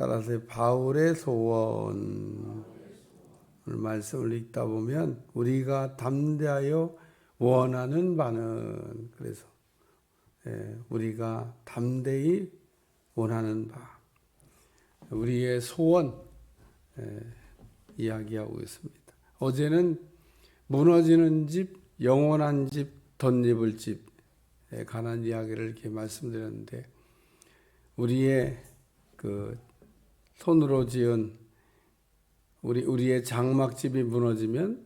따라서 바울의 소원 오늘 말씀을 읽다 보면 우리가 담대하여 원하는 바는 그래서 예, 우리가 담대히 원하는 바 우리의 소원 예, 이야기하고 있습니다. 어제는 무너지는 집, 영원한 집, 덧입을 집에 관한 이야기를 이렇게 말씀드렸는데 우리의 그 손으로 지은 우리 우리의 장막집이 무너지면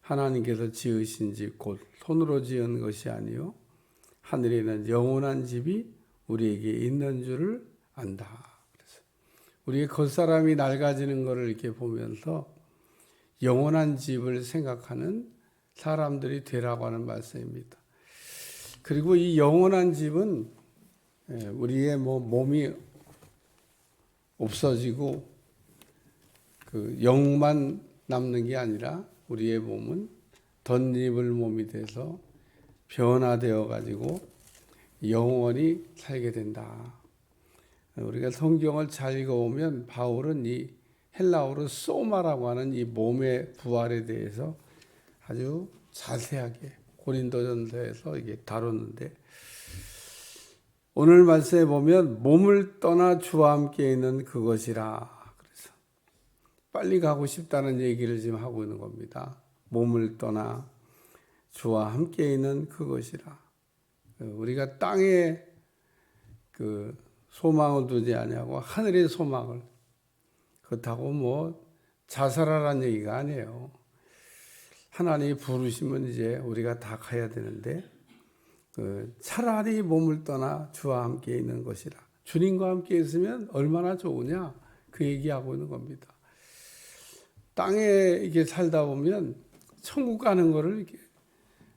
하나님께서 지으신 집 곧 손으로 지은 것이 아니요 하늘에 있는 영원한 집이 우리에게 있는 줄을 안다. 그래서 우리의 겉사람이 낡아지는 것을 이렇게 보면서 영원한 집을 생각하는 사람들이 되라고 하는 말씀입니다. 그리고 이 영원한 집은 예, 우리의 뭐 몸이 없어지고 그 영만 남는 게 아니라 우리의 몸은 덧입을 몸이 돼서 변화되어 가지고 영원히 살게 된다. 우리가 성경을 잘 읽어보면 바울은 이 헬라어로 소마라고 하는 이 몸의 부활에 대해서 아주 자세하게 고린도전서에서 이게 다뤘는데 오늘 말씀에 보면 몸을 떠나 주와 함께 있는 그것이라 그래서 빨리 가고 싶다는 얘기를 지금 하고 있는 겁니다. 몸을 떠나 주와 함께 있는 그것이라 우리가 땅에 그 소망을 두지 아니하고 하늘의 소망을 그렇다고 뭐 자살하라는 얘기가 아니에요. 하나님이 부르시면 이제 우리가 다 가야 되는데 그 차라리 몸을 떠나 주와 함께 있는 것이라. 주님과 함께 있으면 얼마나 좋으냐 그 얘기하고 있는 겁니다. 땅에 이게 살다 보면 천국 가는 거를 이렇게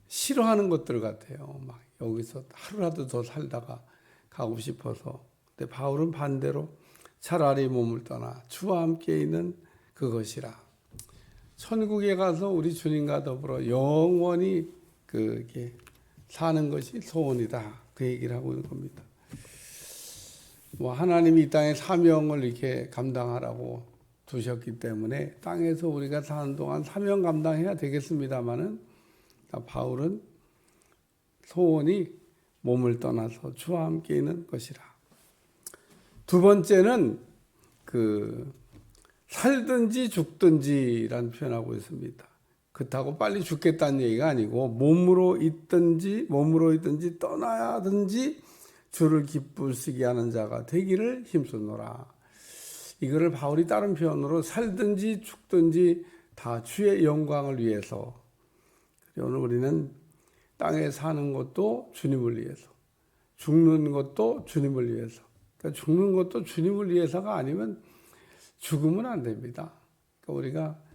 싫어하는 것들 같아요. 막 여기서 하루라도 더 살다가 가고 싶어서. 근데 바울은 반대로 차라리 몸을 떠나 주와 함께 있는 그것이라. 천국에 가서 우리 주님과 더불어 영원히 그게 사는 것이 소원이다. 그 얘기를 하고 있는 겁니다. 뭐 하나님이 이 땅에 사명을 이렇게 감당하라고 두셨기 때문에 땅에서 우리가 사는 동안 사명 감당해야 되겠습니다만은 바울은 소원이 몸을 떠나서 주와 함께 있는 것이라. 두 번째는 그 살든지 죽든지라는 표현하고 있습니다. 그렇다고 빨리 죽겠다는 얘기가 아니고 몸으로 있든지 몸으로 있든지 떠나야든지 주를 기쁘시게 하는 자가 되기를 힘쓰노라. 이거를 바울이 다른 표현으로 살든지 죽든지 다 주의 영광을 위해서. 오늘 우리는 땅에 사는 것도 주님을 위해서, 죽는 것도 주님을 위해서. 그러니까 죽는 것도 주님을 위해서가 아니면 죽으면 안 됩니다. 그러니까 우리가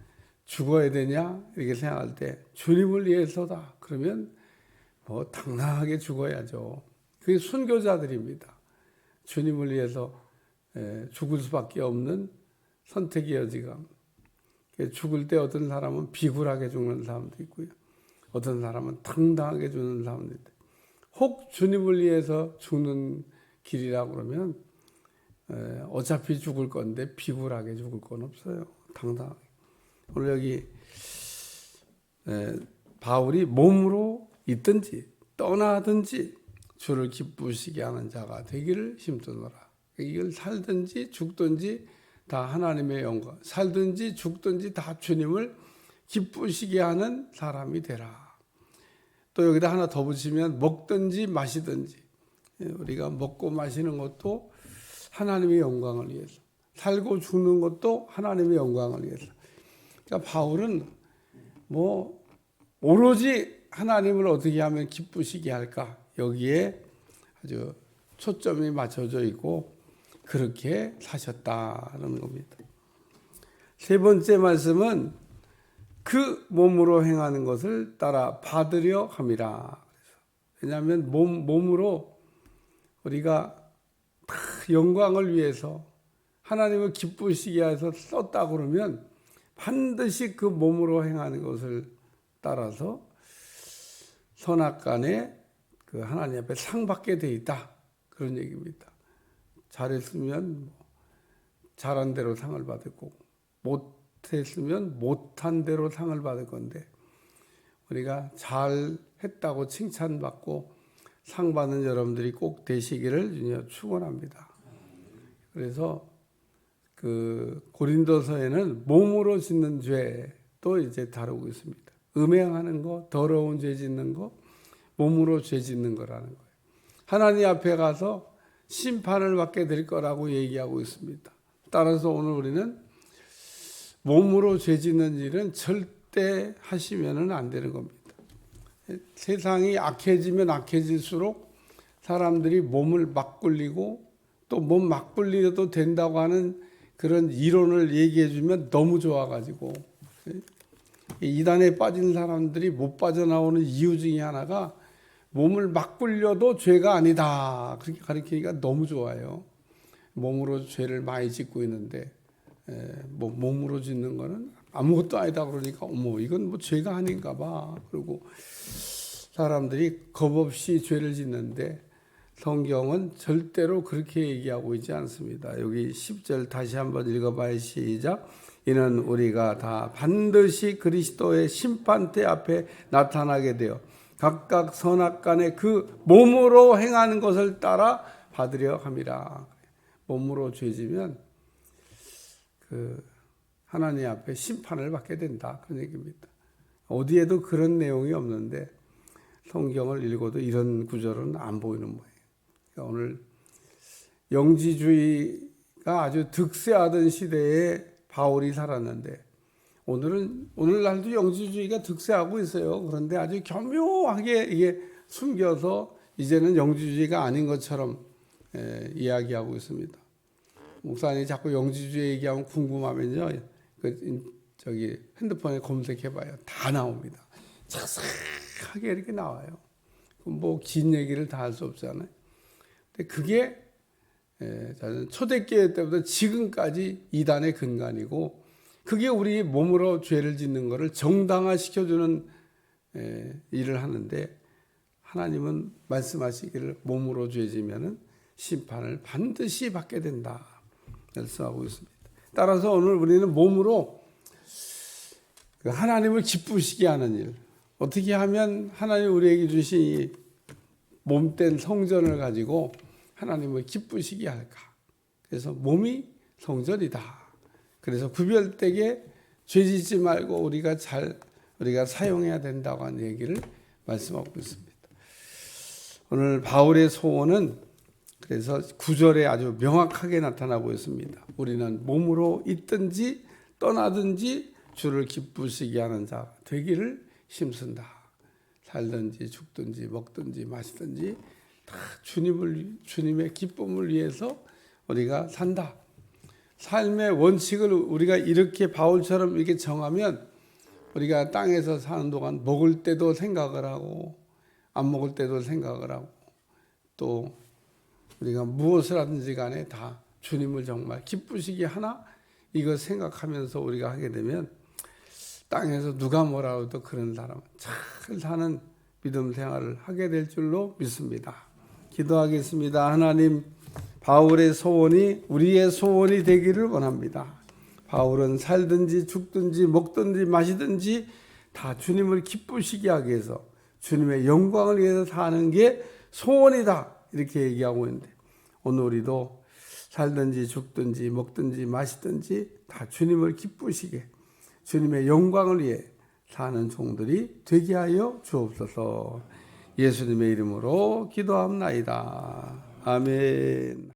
죽어야 되냐 이렇게 생각할 때 주님을 위해서다. 그러면 뭐 당당하게 죽어야죠. 그게 순교자들입니다. 주님을 위해서 죽을 수밖에 없는 선택의 여지감. 죽을 때 어떤 사람은 비굴하게 죽는 사람도 있고요. 어떤 사람은 당당하게 죽는 사람도 있다. 혹 주님을 위해서 죽는 길이라고 그러면 어차피 죽을 건데 비굴하게 죽을 건 없어요. 당당하게. 오늘 여기 바울이 몸으로 있든지 떠나든지 주를 기쁘시게 하는 자가 되기를 힘쓰노라. 이걸 살든지 죽든지 다 하나님의 영광, 살든지 죽든지 다 주님을 기쁘시게 하는 사람이 되라. 또 여기다 하나 더 붙이면 먹든지 마시든지 우리가 먹고 마시는 것도 하나님의 영광을 위해서 살고 죽는 것도 하나님의 영광을 위해서 그러니까 바울은 뭐 오로지 하나님을 어떻게 하면 기쁘시게 할까 여기에 아주 초점이 맞춰져 있고 그렇게 사셨다는 겁니다. 세 번째 말씀은 그 몸으로 행하는 것을 따라 받으려 함이라. 왜냐하면 몸 몸으로 우리가 영광을 위해서 하나님을 기쁘시게 해서 썼다 그러면 반드시 그 몸으로 행하는 것을 따라서 선악간에 그 하나님 앞에 상 받게 돼 있다 그런 얘기입니다. 잘했으면 뭐 잘한 대로 상을 받을 거고 못했으면 못한 대로 상을 받을 건데 우리가 잘 했다고 칭찬받고 상 받는 여러분들이 꼭 되시기를 주님 축원합니다. 그래서 그 고린도서에는 몸으로 짓는 죄도 이제 다루고 있습니다. 음행하는 거, 더러운 죄 짓는 거, 몸으로 죄 짓는 거라는 거예요. 하나님 앞에 가서 심판을 받게 될 거라고 얘기하고 있습니다. 따라서 오늘 우리는 몸으로 죄 짓는 일은 절대 하시면은 안 되는 겁니다. 세상이 악해지면 악해질수록 사람들이 몸을 막 굴리고 또 몸 막 굴리려도 된다고 하는 그런 이론을 얘기해 주면 너무 좋아가지고. 이 이단에 빠진 사람들이 못 빠져나오는 이유 중에 하나가 몸을 막 굴려도 죄가 아니다. 그렇게 가르치니까 너무 좋아요. 몸으로 죄를 많이 짓고 있는데 에, 뭐 몸으로 짓는 거는 아무것도 아니다 그러니까 어머 이건 뭐 죄가 아닌가 봐. 그리고 사람들이 겁 없이 죄를 짓는데 성경은 절대로 그렇게 얘기하고 있지 않습니다. 여기 10절 다시 한번 읽어봐요. 시작. 이는 우리가 다 반드시 그리스도의 심판대 앞에 나타나게 되어 각각 선악간에 그 몸으로 행하는 것을 따라 받으려 함이라. 몸으로 죄지면 그 하나님 앞에 심판을 받게 된다. 그런 얘기입니다. 어디에도 그런 내용이 없는데 성경을 읽어도 이런 구절은 안 보이는. 그러니까 오늘 영지주의가 아주 득세하던 시대에 바울이 살았는데 오늘은 오늘날도 영지주의가 득세하고 있어요. 그런데 아주 교묘하게 이게 숨겨서 이제는 영지주의가 아닌 것처럼 에, 이야기하고 있습니다. 목사님이 자꾸 영지주의 얘기하면 궁금하면요, 그 저기 핸드폰에 검색해봐요. 다 나옵니다. 자세하게 이렇게 나와요. 뭐 긴 얘기를 다 할 수 없잖아요. 그게 예, 초대교회 때부터 지금까지 이단의 근간이고 그게 우리 몸으로 죄를 짓는 것을 정당화시켜주는 예, 일을 하는데 하나님은 말씀하시기를 몸으로 죄 지면은 심판을 반드시 받게 된다 말씀하고 있습니다. 따라서 오늘 우리는 몸으로 그 하나님을 기쁘시게 하는 일 어떻게 하면 하나님 우리에게 주신 이 몸된 성전을 가지고 하나님을 기쁘시게 할까? 그래서 몸이 성전이다. 그래서 구별되게 죄 짓지 말고 우리가 잘 우리가 사용해야 된다고 하는 얘기를 말씀하고 있습니다. 오늘 바울의 소원은 그래서 구절에 아주 명확하게 나타나고 있습니다. 우리는 몸으로 있든지 떠나든지 주를 기쁘시게 하는 자 되기를 힘쓴다. 살든지 죽든지 먹든지 마시든지 다 주님을 주님의 기쁨을 위해서 우리가 산다. 삶의 원칙을 우리가 이렇게 바울처럼 이렇게 정하면 우리가 땅에서 사는 동안 먹을 때도 생각을 하고 안 먹을 때도 생각을 하고 또 우리가 무엇을 하든지 간에 다 주님을 정말 기쁘시게 하나 이거 생각하면서 우리가 하게 되면 땅에서 누가 뭐라 해도 그런 사람은 잘 사는 믿음 생활을 하게 될 줄로 믿습니다. 기도하겠습니다. 하나님, 바울의 소원이 우리의 소원이 되기를 원합니다. 바울은 살든지 죽든지 먹든지 마시든지 다 주님을 기쁘시게 하기 위해서 주님의 영광을 위해서 사는 게 소원이다. 이렇게 얘기하고 있는데 오늘 우리도 살든지 죽든지 먹든지 마시든지 다 주님을 기쁘시게 주님의 영광을 위해 사는 종들이 되게 하여 주옵소서. 예수님의 이름으로 기도합나이다. 아멘.